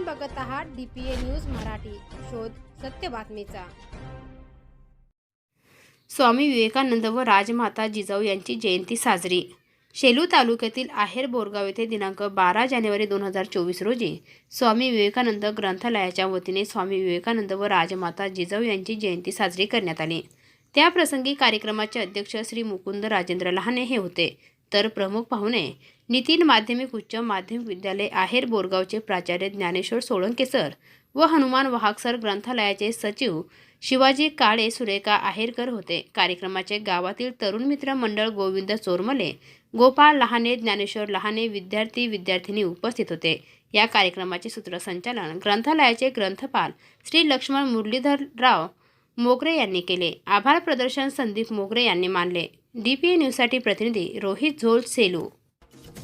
आपण बघत आहात डीपीए न्यूज मराठी. शोध सत्य बातमीचा. स्वामी विवेकानंद व राजमाता जिजाऊ यांची जयंती साजरी. शेलू तालुक्यातील आहेर बोरगाव येथे दिनांक बारा जानेवारी दोन हजार चोवीस रोजी स्वामी विवेकानंद ग्रंथालयाच्या वतीने स्वामी विवेकानंद व राजमाता जिजाऊ यांची जयंती साजरी करण्यात आली. त्याप्रसंगी कार्यक्रमाचे अध्यक्ष श्री मुकुंद राजेंद्र लहाने हे होते. तर प्रमुख पाहुणे नितीन माध्यमिक उच्च माध्यमिक विद्यालय आहेर बोरगावचे प्राचार्य ज्ञानेश्वर सोळंके सर व हनुमान वाहक सर ग्रंथालयाचे सचिव शिवाजी काळे सुरेखा आहेरकर होते. कार्यक्रमाचे गावातील तरुण मित्र मंडळ गोविंद चोरमले गोपाळ लहाने ज्ञानेश्वर लहाने विद्यार्थी विद्यार्थिनी उपस्थित होते. या कार्यक्रमाचे सूत्रसंचालन ग्रंथालयाचे ग्रंथपाल श्री लक्ष्मण मुरलीधरराव मोगरे यांनी केले. आभार प्रदर्शन संदीप मोगरे यांनी मानले. डी पी न्यूजसाठी प्रतिनिधी रोहित झोल सेलू.